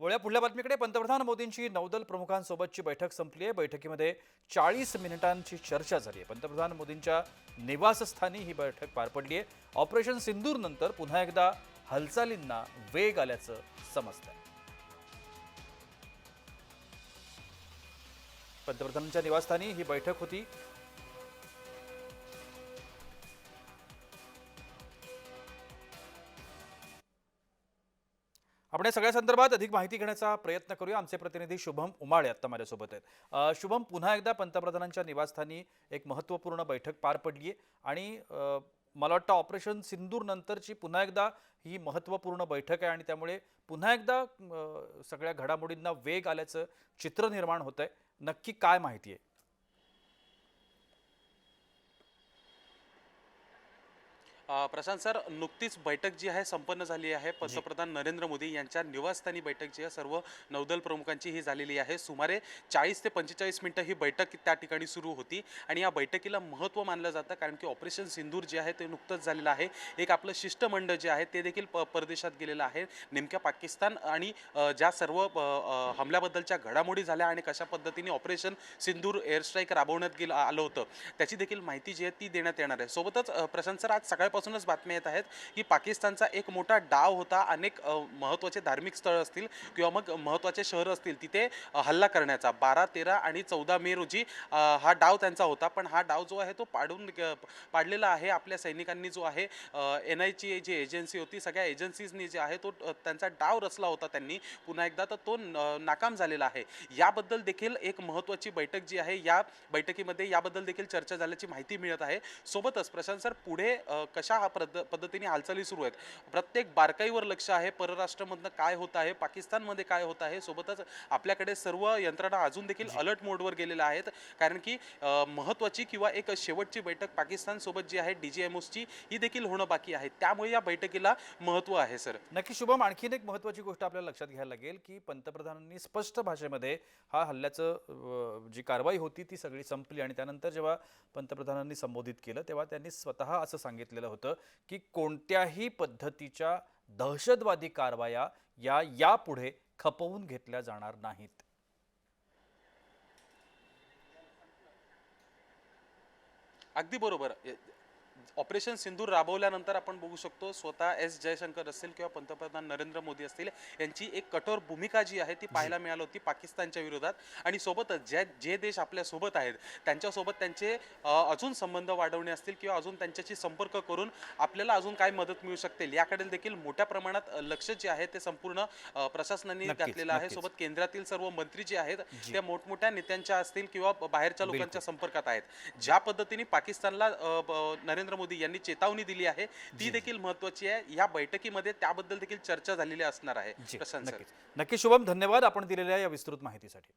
वळ्या पुढल्या बातमीकडे. पंतप्रधान मोदींची नौदल प्रमुखांसोबतची बैठक संपली आहे. बैठकीमध्ये चाळीस मिनिटांची चर्चा झाली आहे. पंतप्रधान मोदींच्या निवासस्थानी ही बैठक पार पडली आहे. ऑपरेशन सिंदूर नंतर पुन्हा एकदा हालचालींना वेग आल्याचं समजतंय. पंतप्रधानांच्या निवासस्थानी ही बैठक होती. आपण या सगळ्या संदर्भात अधिक माहिती घेण्याचा प्रयत्न करूया. आमचे प्रतिनिधी शुभम उमाळे आत्ता माझ्यासोबत आहेत. शुभम पुन्हा एकदा पंतप्रधानांच्या निवासस्थानी एक महत्त्वपूर्ण बैठक पार पडली आहे आणि मला वाटतं ऑपरेशन सिंदूर नंतरची पुन्हा एकदा ही महत्त्वपूर्ण बैठक आहे आणि त्यामुळे पुन्हा एकदा सगळ्या घडामोडींना वेग आल्याचं चित्र निर्माण होतं आहे नक्की काय माहिती आहे? प्रशांत सर नुकतीच बैठक जी आहे संपन्न झाली आहे. पंतप्रधान नरेंद्र मोदी यांच्या निवासस्थानी बैठक जी आहे सर्व नौदल प्रमुखांची ही झालेली आहे. सुमारे चाळीस ते पंचेचाळीस मिनिटं ही बैठक त्या ठिकाणी सुरू होती आणि या बैठकीला महत्त्व मानलं जातं कारण की ऑपरेशन सिंदूर जे आहे ते नुकतंच झालेलं आहे. एक आपलं शिष्टमंडळ जे आहे ते देखील प परदेशात गेलेलं आहे. नेमक्या पाकिस्तान आणि ज्या सर्व हमल्याबद्दलच्या घडामोडी झाल्या आणि कशा पद्धतीने ऑपरेशन सिंदूर एअर स्ट्राईक राबवण्यात गेलं आलं होतं त्याची देखील माहिती जी आहे ती देण्यात येणार आहे. सोबतच प्रशांत सर आज सकाळपासूनच बातम्या येत आहेत की पाकिस्तानचा एक मोठा डाव होता अनेक महत्त्वाचे धार्मिक स्थळ असतील किंवा मग महत्त्वाचे शहर असतील तिथे हल्ला करण्याचा. बारा तेरा आणि चौदा मे रोजी हा डाव त्यांचा होता. पण हा डाव जो आहे तो पाडून पाडलेला आहे आपल्या सैनिकांनी जो आहे एन आयची जी एजन्सी होती सगळ्या एजन्सीजनी जे आहे तो त्यांचा डाव रचला होता त्यांनी. पुन्हा एकदा तर तो नाकाम झालेला आहे. याबद्दल देखील एक महत्त्वाची बैठक जी आहे या बैठकीमध्ये याबद्दल देखील चर्चा झाल्याची माहिती मिळत आहे. सोबतच प्रशांत सर पुढे कशा कशा हा पद्ध पद्धतीने हालचाली सुरू आहेत? प्रत्येक बारकाईवर लक्ष आहे परराष्ट्रामधनं काय होत आहे पाकिस्तानमध्ये काय होत आहे सोबतच आपल्याकडे सर्व यंत्रणा अजून देखील अलर्ट मोडवर गेलेल्या आहेत. कारण की महत्त्वाची किंवा एक शेवटची बैठक पाकिस्तानसोबत जी आहे डी जी एम ओसची ही देखील होणं बाकी आहे. त्यामुळे या बैठकीला महत्त्व आहे सर. नक्की शुभम. आणखीन एक महत्त्वाची गोष्ट आपल्याला लक्षात घ्यायला लागेल की पंतप्रधानांनी स्पष्ट भाषेमध्ये हा हल्ल्याचं जी कारवाई होती ती सगळी संपली आणि त्यानंतर जेव्हा पंतप्रधानांनी संबोधित केलं तेव्हा त्यांनी स्वतः असं सांगितलेलं होतं. होतं की कोणत्याही पद्धतीच्या दहशतवादी कारवाया या यापुढे खपवून घेतल्या जाणार नाहीत. अगदी बरोबर. ऑपरेशन सिंदूर राबवल्यानंतर आपण बघू शकतो स्वतः एस जयशंकर असतील किंवा पंतप्रधान नरेंद्र मोदी असतील यांची एक कठोर भूमिका जी आहे ती पाहायला मिळाली होती पाकिस्तानच्या विरोधात आणि सोबतच ज्या जे देश आपल्यासोबत आहेत त्यांच्यासोबत त्यांचे अजून संबंध वाढवणे असतील किंवा अजून त्यांच्याशी संपर्क करून आपल्याला अजून काय मदत मिळू शकते याकडे देखील मोठ्या प्रमाणात लक्ष जे आहे ते संपूर्ण प्रशासनाने घातलेलं आहे. सोबत केंद्रातील सर्व मंत्री जे आहेत. त्या मोठमोठ्या नेत्यांच्या असतील किंवा बाहेरच्या. लोकांच्या संपर्कात आहेत ज्या पद्धतीने पाकिस्तानला ब- नरेंद्र मोदी यांनी चेतावणी दिली आहे. ती देखील महत्वाची आहे. या बैठकीमध्ये त्याबद्दल देखील चर्चा झालेली असणार आहे. नक्कीच. नक्की शुभम धन्यवाद आपण दिलेल्या या विस्तृत माहितीसाठी.